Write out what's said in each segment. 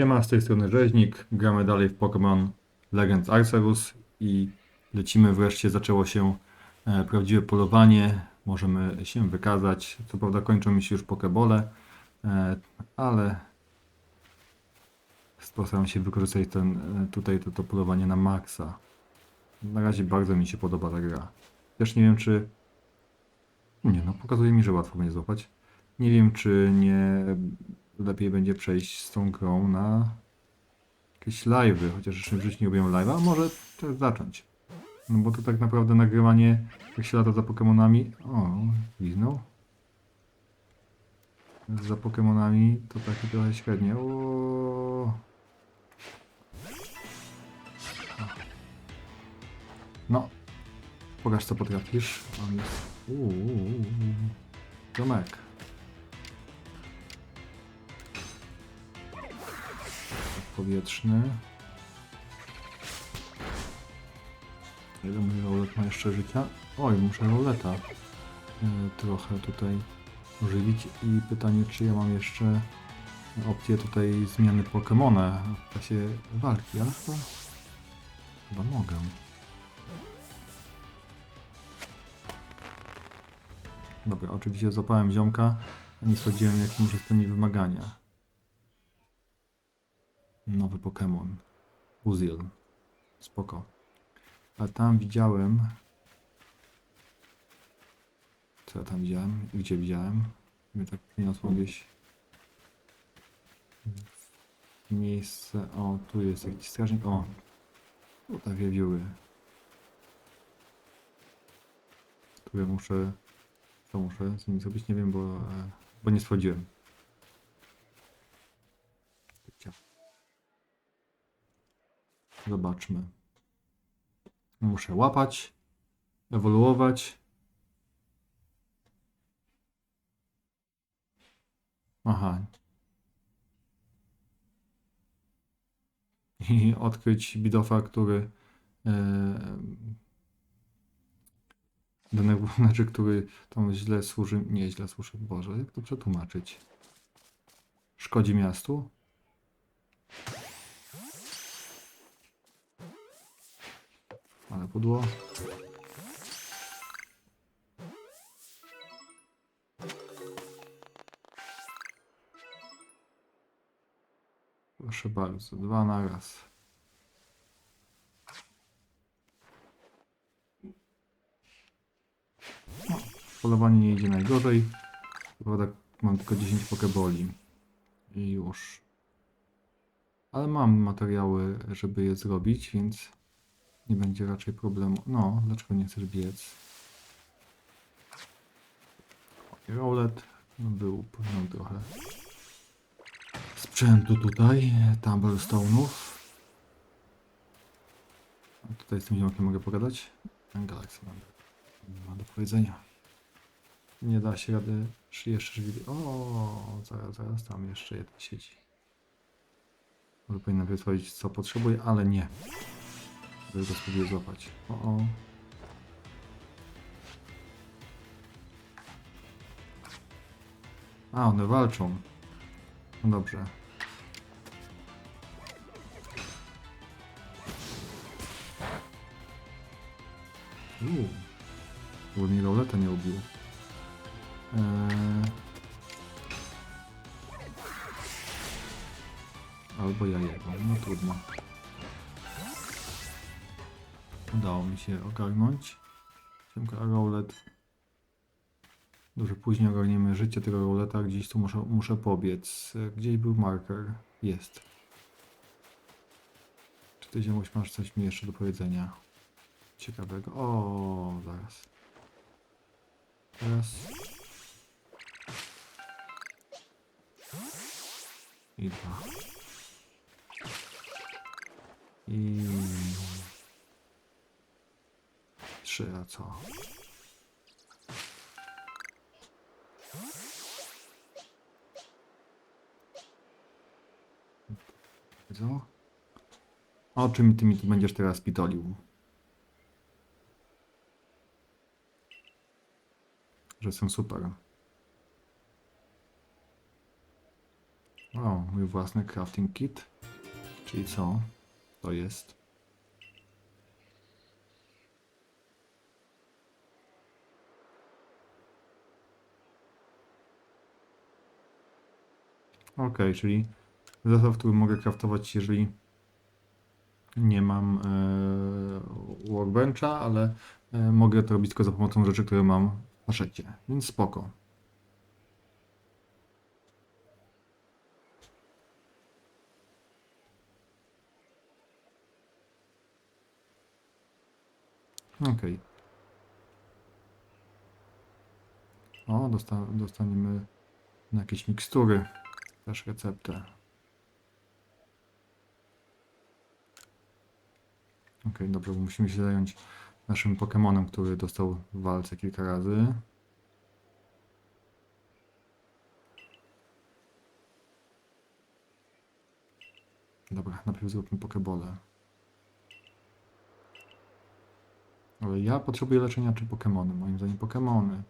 Siema, z tej strony Rzeźnik. Gramy dalej w Pokémon Legends Arceus i lecimy wreszcie. Zaczęło się e, prawdziwe polowanie. Możemy się wykazać. Co prawda kończą mi się już Pokebole, e, ale postaram się wykorzystać ten, e, tutaj to, to polowanie na maksa. Na razie bardzo mi się podoba ta gra. Też nie wiem czy... Nie no, pokazuje mi, że łatwo będzie złapać. Nie wiem czy nie lepiej będzie przejść z tą grą na jakieś live'y, chociaż jeszcze w życiu nie robiłem live'a, może też zacząć. No bo to tak naprawdę nagrywanie, jak się lata za Pokemonami, o, gwiznął. Za Pokemonami to takie trochę średnie. O. No, pokaż co potrafisz. On jest... Uuu, Tomek. Powietrzny. Ile mój rolet ma jeszcze życia? Oj, muszę roleta y, trochę tutaj ożywić i pytanie, czy ja mam jeszcze opcję tutaj zmiany Pokemona w czasie walki, ale chyba, chyba mogę. Dobra, oczywiście złapałem ziomka, nie sprawdziłem jakie muszę spełnić wymagania. Nowy Pokémon. Uzil. Spoko. A tam widziałem... Co ja tam widziałem? Gdzie widziałem? Mnie tak niosło gdzieś... Miejsce... O, tu jest jakiś strażnik. O! Tu te wiewióry. Które muszę... Co muszę z nimi zrobić? Nie wiem, bo... e, Bo nie sprawdziłem. Zobaczmy. Muszę łapać, ewoluować. Aha. I odkryć bidofa, który denerwuje, znaczy, który tam źle służy, nie źle służy, Boże, jak to przetłumaczyć? Szkodzi miastu? Ale pudło. Proszę bardzo, dwa na raz. Polowanie nie idzie najgorzej. Prawda, mam tylko 10 pokeboli. I już. Ale mam materiały, żeby je zrobić, więc nie będzie raczej problemu. No, dlaczego nie chcesz biec? Rolet był pełno trochę sprzętu tutaj, tumblestone'ów. Tutaj z tym ziomkiem mogę pogadać? Galaxy. Nie ma do powiedzenia. Nie da się rady jeszcze drzwi. O, zaraz, zaraz, tam jeszcze jeden siedzi. Może powinna wysłać co potrzebuje, ale nie. Żeby go spróbuję złapać. O, o. A, one walczą. No dobrze. Uuu. Bo mi roleta nie ubił. Eee... Albo ja jego. No trudno. Udało mi się ogarnąć. Siemka Rowlet. Dobrze, później ogarniemy życie tego Rowleta. Gdzieś tu muszę, muszę pobiec. Gdzieś był marker. Jest. Czy ty ziemuś masz coś mi jeszcze do powiedzenia? Ciekawego. O, zaraz. Teraz. I dwa. I... Trzy, a co? Co? O czym ty mi tu będziesz teraz pitolił? Że są super. O, mój własny crafting kit. Czyli co? To jest. Ok, czyli zestaw, który mogę craftować, jeżeli nie mam e, workbencha, ale e, mogę to robić tylko za pomocą rzeczy, które mam w paszecie. Więc spoko. Okej. O, dosta dostaniemy jakieś mikstury. Też receptę. Okej, dobrze, musimy się zająć naszym Pokemonem, który dostał w walce kilka razy. Dobra, najpierw zróbmy Pokebole. Ale ja potrzebuję leczenia czy Pokemony? Moim zdaniem Pokemony.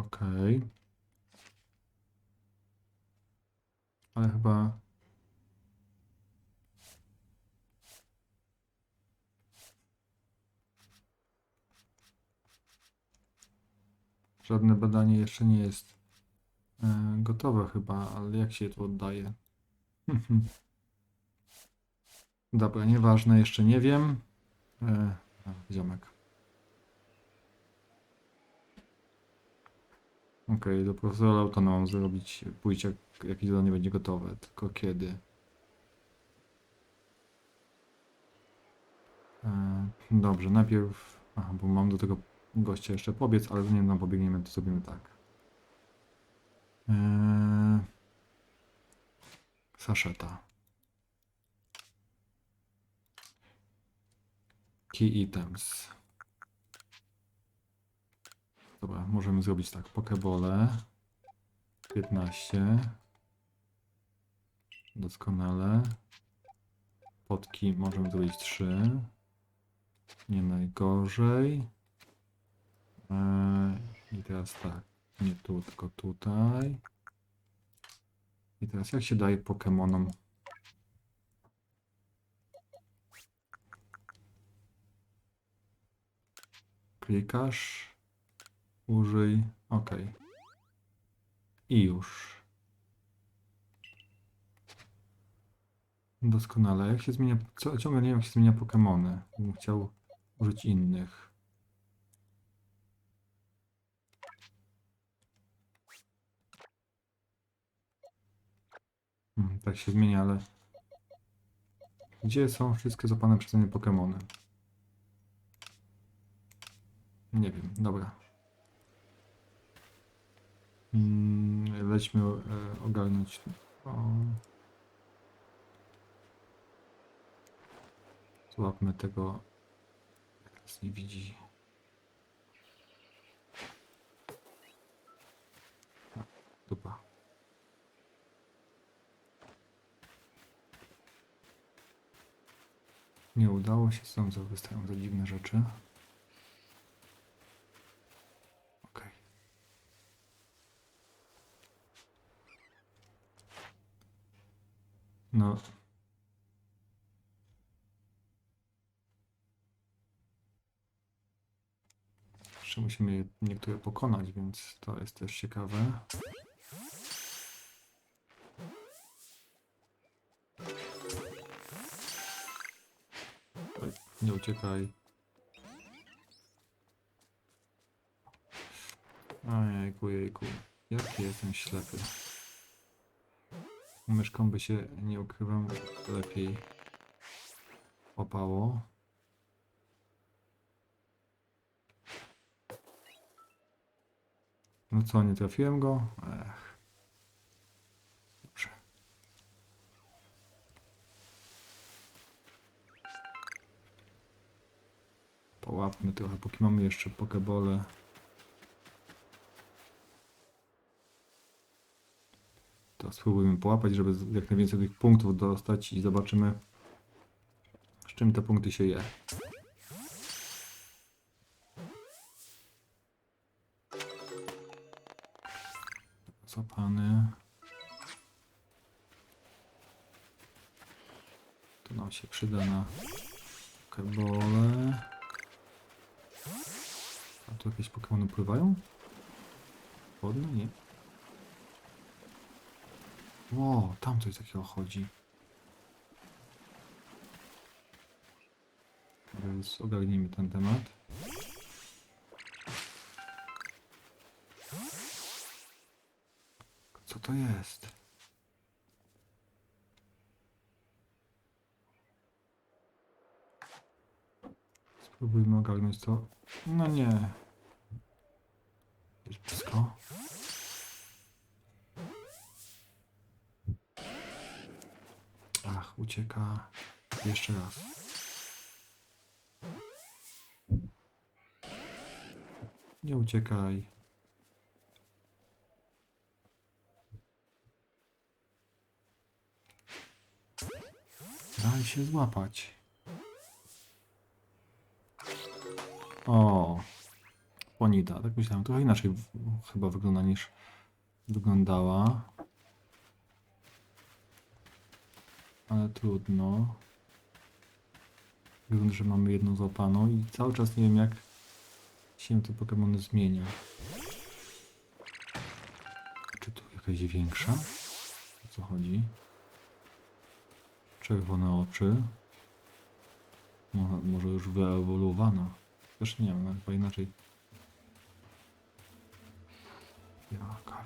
Okej. Ale chyba... Żadne badanie jeszcze nie jest e, gotowe chyba, ale jak się to oddaje? Dobra, nieważne, jeszcze nie wiem. E, ziomek. Okej, do profesora Lautona mam zrobić, pójść jak jakieś zadanie będzie gotowe, tylko kiedy? E, dobrze, najpierw, aha, bo mam do tego gościa jeszcze pobiec, ale zanim nam pobiegniemy, to zrobimy tak. E, saszeta. Key items. Dobra, możemy zrobić tak. Pokebole. 15. Doskonale. Potki możemy zrobić 3. Nie najgorzej. Eee, I teraz tak. Nie tu, tylko tutaj. I teraz jak się daje Pokemonom? Klikasz. Użyj. OK. I już. Doskonale. Jak się zmienia. Ciągle nie wiem, jak się zmienia Pokemony. Bym chciał użyć innych. Hmm, tak się zmienia, ale. Gdzie są wszystkie złapane przeze mnie Pokemony? Nie wiem, dobra. Mm, Lećmy e, ogarnąć. O. Złapmy tego. Nas nie widzi. A, Dupa. Nie udało się, są wystają za dziwne rzeczy. No. Jeszcze musimy niektóre pokonać, więc to jest też ciekawe. Nie uciekaj. Ojejku, jejku. Jaki jestem ślepy. Myszką by się, nie ukrywam, lepiej opało. No co, nie trafiłem go? Ech. Połapmy trochę, póki mamy jeszcze pokebole. To spróbujmy połapać, żeby z- jak najwięcej tych punktów dostać i zobaczymy czym te punkty się je. Zapany. To nam się przyda na kebole. A tu jakieś Pokémony pływają? Wodne? Nie. Ło, tam coś takiego chodzi. Więc ogarnijmy ten temat. Co to jest? Spróbujmy ogarnąć to. No nie. Ucieka. Jeszcze raz. Nie uciekaj. Daj się złapać. O, Bonita, tak myślałem. Trochę inaczej chyba wygląda niż wyglądała. Ale trudno. Wygląda, że mamy jedną złapaną i cały czas nie wiem jak się te Pokémony zmienia. Czy tu jakaś większa? O co chodzi? Czerwone oczy. Mo- może już wyewoluowana. Też nie wiem, no chyba inaczej. Jaka.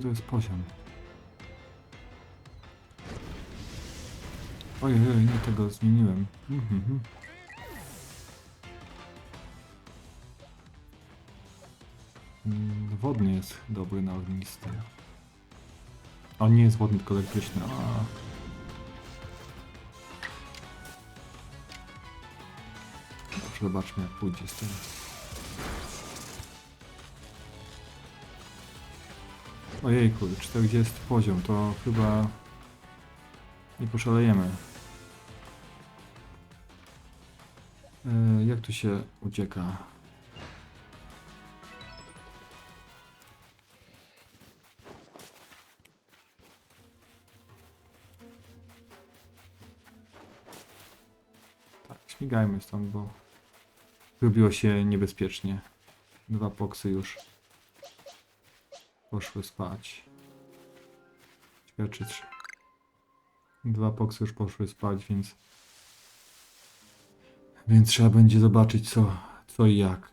To jest poziom? Ojej, ojej, nie tego zmieniłem. Mhm. Mm, Wodny jest dobry na ognisty. On nie jest wodny, tylko elektryczny. A. Zobaczmy jak pójdzie z tym. Ojejku, 40 poziom, to chyba nie poszalejemy. E, jak tu się ucieka? Tak, śmigajmy stąd, bo zrobiło się niebezpiecznie. Dwa poksy już poszły spać. Czy trz- Dwa poksy już poszły spać, więc... Więc trzeba będzie zobaczyć co, co i jak.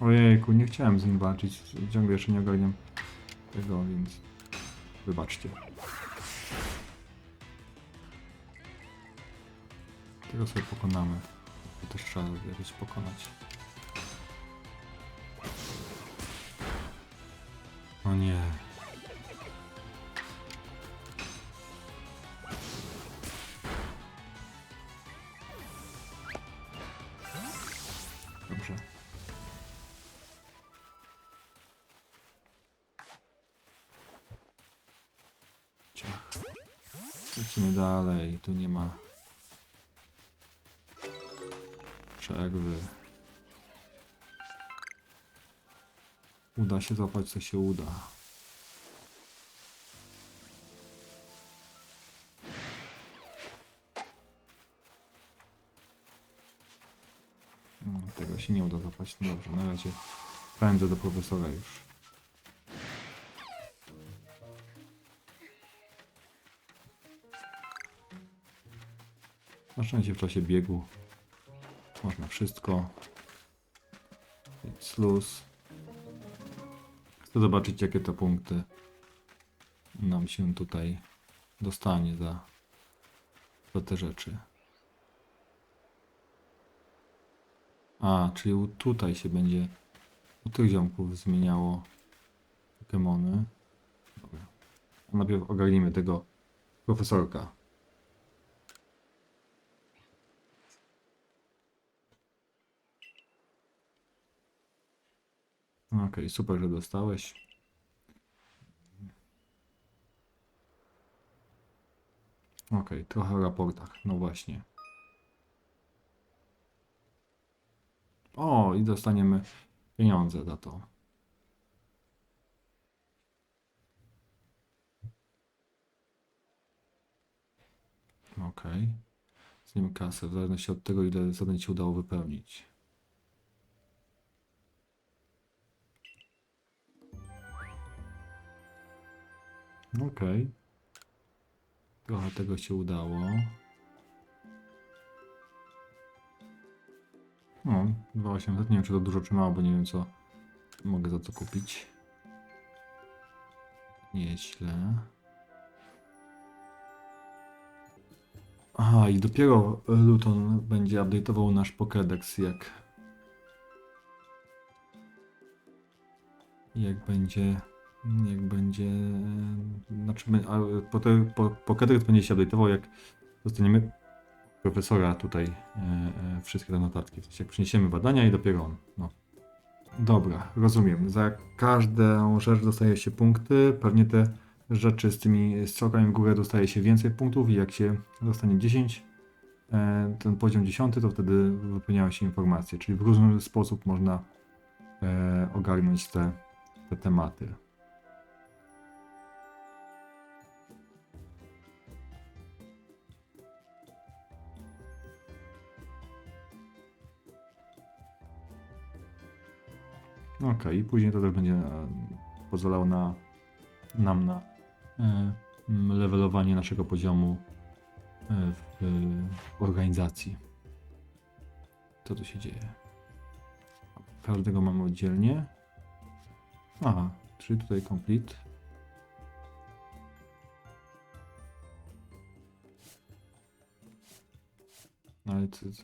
Ojejku, nie chciałem z nim walczyć. Ciągle jeszcze nie ogarniam tego, więc... Wybaczcie. Tego sobie pokonamy. To też trzeba jakoś pokonać. O nie. Uda się złapać, co się uda. No, tego się nie uda złapać. No dobrze, na razie pędzę do profesora już. Na szczęście w czasie biegu można wszystko. Więc luz. Chcę zobaczyć, jakie to punkty nam się tutaj dostanie za, za te rzeczy. A, czyli tutaj się będzie u tych ziomków zmieniało Pokémony. Najpierw ogarnijmy tego profesorka. Okej, super, że dostałeś. Okej, trochę o raportach. No właśnie. O, i dostaniemy pieniądze za to. Okej. Z nim kasę, w zależności od tego, ile zadań ci udało wypełnić. Okej. Trochę tego się udało. No, 2800. Nie wiem, czy to dużo, czy mało, bo nie wiem, co mogę za to kupić. Nieźle. Aha, i dopiero Luton będzie update'ował nasz Pokédex, jak... Jak będzie... Jak będzie... Znaczy, a, po, te, po, Pokédex będzie się update'ował, jak dostaniemy profesora tutaj e, e, wszystkie te notatki. W sensie jak przyniesiemy badania i dopiero on. No. Dobra, rozumiem. Za każdą rzecz dostaje się punkty. Pewnie te rzeczy z tymi strzałkami w górę dostaje się więcej punktów i jak się dostanie 10, e, ten poziom 10, to wtedy wypełniają się informacje. Czyli w różny sposób można e, ogarnąć te, te tematy. Okej, i później to też będzie e, pozwalało na, nam na m, levelowanie naszego poziomu e, w, w organizacji. Co tu się dzieje? Każdego mamy oddzielnie. Aha, czyli tutaj complete. No Ale to, to,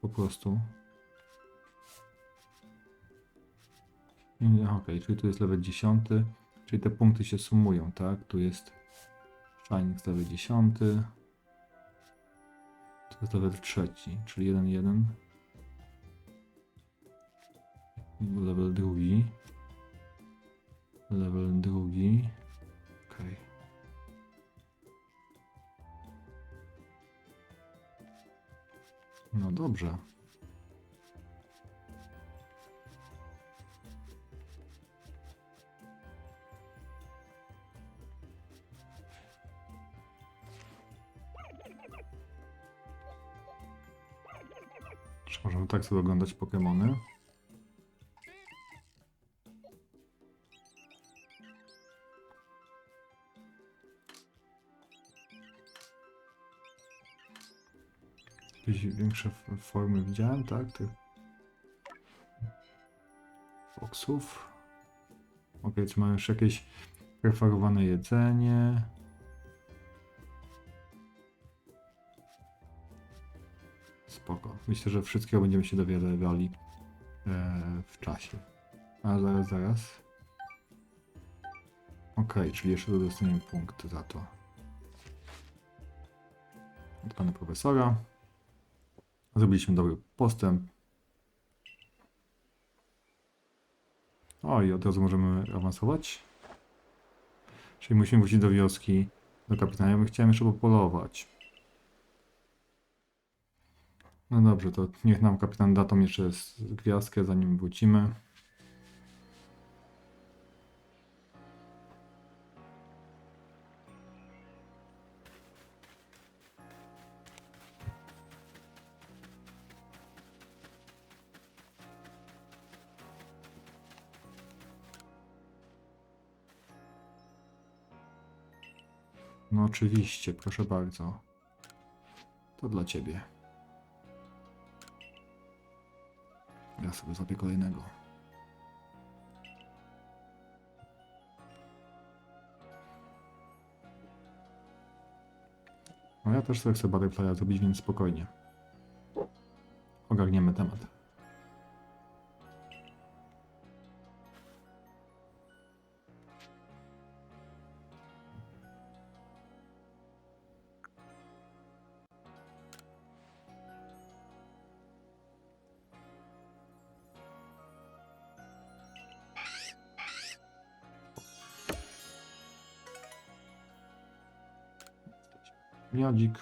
po prostu. Okej, czyli tu jest level 10, czyli te punkty się sumują, tak? Tu jest Shining level 10. To jest level trzeci, czyli 1, 1. Level drugi. Level drugi. Okej. No dobrze. Tak sobie oglądać Pokemony? Jakieś większe formy widziałem, tak? Tych foksów. Ok, czy mają jeszcze jakieś preferowane jedzenie? Myślę, że wszystkiego będziemy się dowiadywali e, w czasie. A zaraz, zaraz. Ok, czyli jeszcze dostaniemy punkt za to. Od pana profesora. Zrobiliśmy dobry postęp. O, i od razu możemy awansować. Czyli musimy wrócić do wioski, do kapitana. Ja bym chciałem jeszcze popolować. No dobrze, to niech nam kapitan da tą jeszcze gwiazdkę, zanim wrócimy. No oczywiście, proszę bardzo. To dla ciebie. Ja sobie zrobię kolejnego. No ja też sobie chcę Butterfly'a zrobić, więc spokojnie. ogarniemy temat. Miodzik.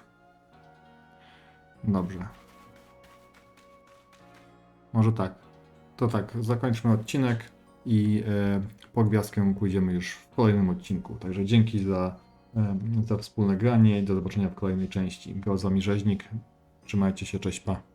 Dobrze. Może tak. To tak, zakończmy odcinek i e, po gwiazdkę pójdziemy już w kolejnym odcinku. Także dzięki za, e, za wspólne granie i do zobaczenia w kolejnej części. Wami Rzeźnik. Trzymajcie się, cześć, pa.